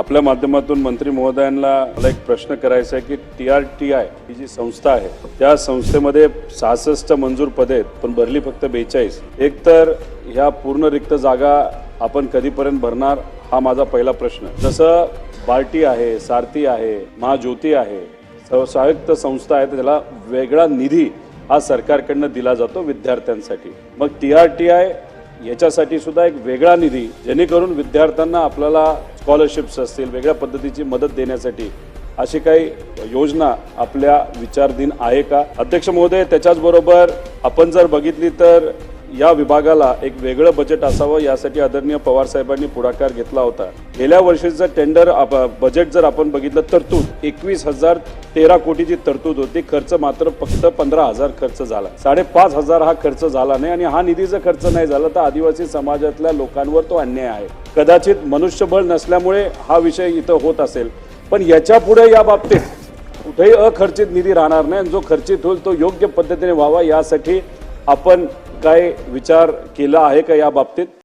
आपल्या माध्यमातून मंत्री महोदयांना मला एक प्रश्न करायचा आहे की टी आर टी आय ही जी संस्था आहे त्या संस्थेमध्ये सहासष्ट मंजूर पदे आहेत पण भरली फक्त बेचाळीस. एक तर ह्या पूर्ण रिक्त जागा आपण कधीपर्यंत भरणार हा माझा पहिला प्रश्न. जसं बार्टी आहे सारथी आहे महाज्योती आहे स्वायत्त संस्था आहे तर त्याला वेगळा निधी हा सरकारकडनं दिला जातो विद्यार्थ्यांसाठी. मग टी आर टी आय याच्यासाठी सुद्धा एक वेगळा निधी जेणेकरून विद्यार्थ्यांना आपल्याला स्कॉलरशिप्स असतील वेगळ्या पद्धतीची मदत देण्यासाठी अशी काही योजना आपल्या विचारधीन आहे का? अध्यक्ष महोदय त्याच्याचबरोबर आपण जर बघितली तर या विभागाला एक वेगळं बजेट असावं यासाठी आदरणीय पवार साहेबांनी पुढाकार घेतला होता. गेल्या वर्षीचं टेंडर बजेट जर आपण बघितलं तरतूद एकवीस हजार तेरा कोटीची तरतूद होती. खर्च मात्र फक्त पंधरा हजार खर्च झाला. साडेपाच हजार हा खर्च झाला नाही आणि हा निधीचा खर्च नाही झाला तर आदिवासी समाजातल्या लोकांवर तो अन्याय आहे. कदाचित मनुष्यबळ नसल्यामुळे हा विषय इथं होत असेल. पण याच्यापुढे या बाबतीत कुठेही अखर्चित निधी राहणार नाही आणि जो खर्चित होईल तो योग्य पद्धतीने व्हावा यासाठी आपण काय विचार केला आहे का या बाबतीत?